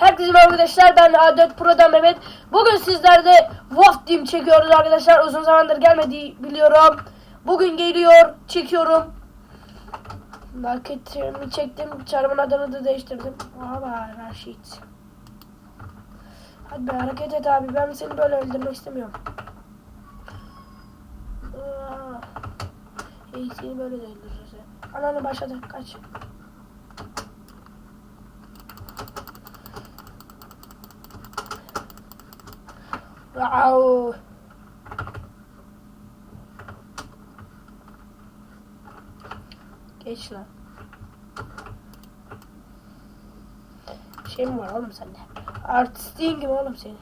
Herkese merhaba arkadaşlar ben A4 Pro'dan Mehmet. Bugün sizlerle Wolf Team çekiyoruz arkadaşlar. Uzun zamandır gelmedi biliyorum. Bugün geliyor çekiyorum. Marketimi çektim. Çarımın adını da değiştirdim. Valla Raşit. Hadi be hareket et abi. Ben seni böyle öldürmek istemiyorum. İyi seni böyle de öldürürüz. Ananı başladı. Kaç. Wow. Geç lan. Şey mi var oğlum sende? Artistliğin gibi oğlum senin.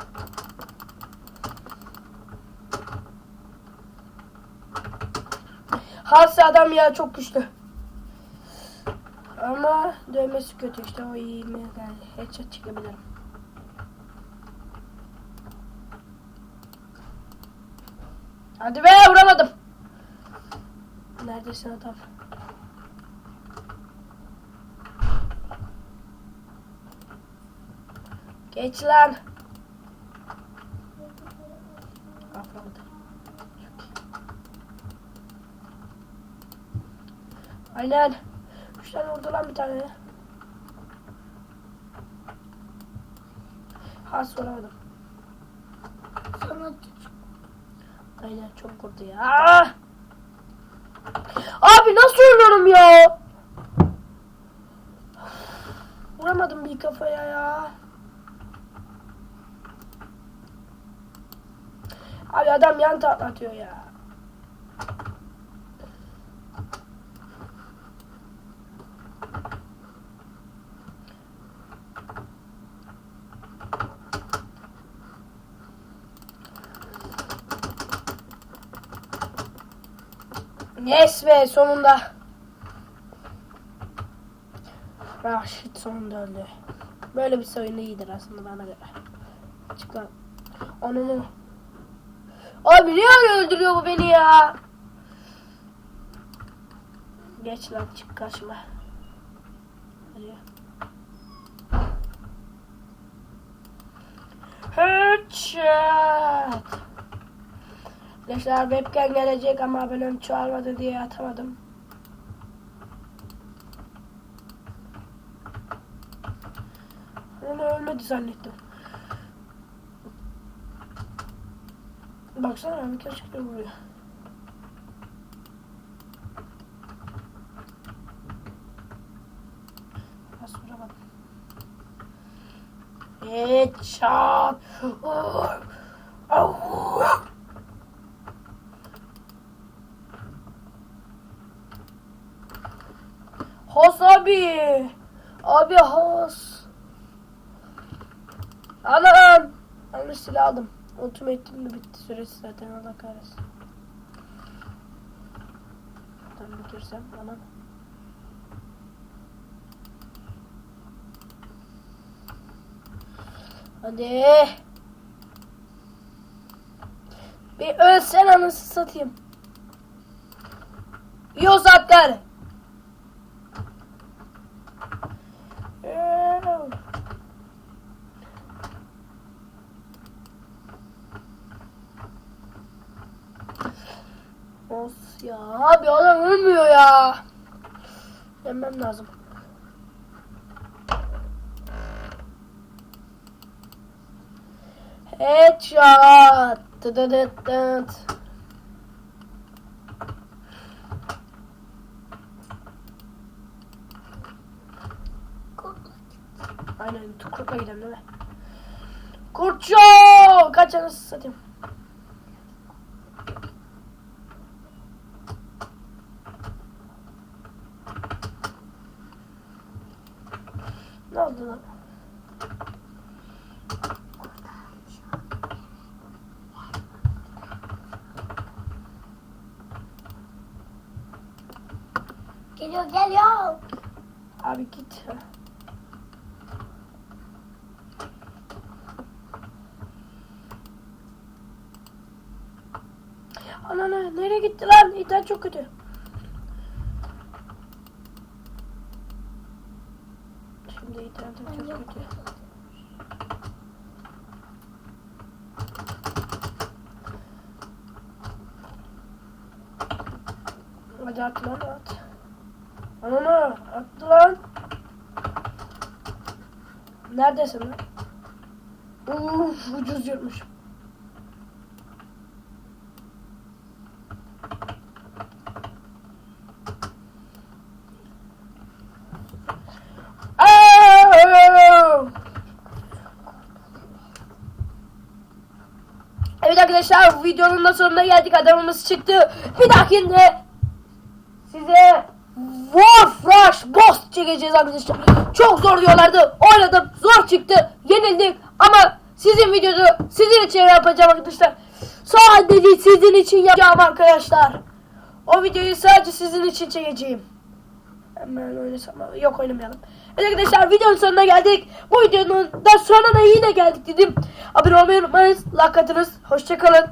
Hası adam ya çok güçlü. Ama dövmesi kötü işte o iyi mi? Yani headshot çekebilirim. Hadi be vuramadım. Neredesin adam? Geç lan. Aynen. Üç tane vurdu lan bir tane. Has vuramadım. Sana Aynen çok vurdu ya. Abi nasıl ölüyorum ya? Vuramadım bir kafaya ya. Abi adam yan atıyor ya. Yes be sonunda. Raşit sonunda öldü. Böyle bir oyun iyidir aslında bana göre. Çıkar. Onu Abi niye öldürüyor bu beni ya? Geç lan çık karşıma. Hadi. Headshot. Arkadaşlar webcam gelecek ama abonem çoğalmadı diye atamadım. Onu ölmedi zannettim. Baksana bir kere çıktı buraya. Headshot. Abi. Abi has. Anam. Yanlış silah aldım. Ultimate'im de bitti süresi zaten Allah kahretsin. Tam bitirsem anam. Hadi. Bir ölsen anası satayım. Yozatlar. Eee. Of ya abi adam ölmüyor ya. Yemem lazım. Headshot. Tıdıdıdıt. Aynen kurtla gidelim değil mi? Kurtçu! Kaç anası satayım. Geliyor geliyor. Abi git. Anana nereye gitti lan? İnternet çok kötü. Şimdi internetim çok kötü. Hadi atla at. Ananı attı lan. Neredesin lan? Uf ucuz yırtmış. Evet arkadaşlar videonun da sonuna geldik adamımız çıktı. Bir dahakinde Warfrush Boss çekeceğiz arkadaşlar. Çok zor diyorlardı. Oynadım. Zor çıktı. Yenildik. Ama sizin videoyu sizin için yapacağım arkadaşlar. Sadece sizin için yapacağım arkadaşlar. O videoyu sadece sizin için çekeceğim. Hemen oynasam. Yok oynamayalım. Evet arkadaşlar videonun sonuna geldik. Bu videonun da sonuna yine geldik dedim. Abone olmayı unutmayın. Like atınız. Hoşçakalın.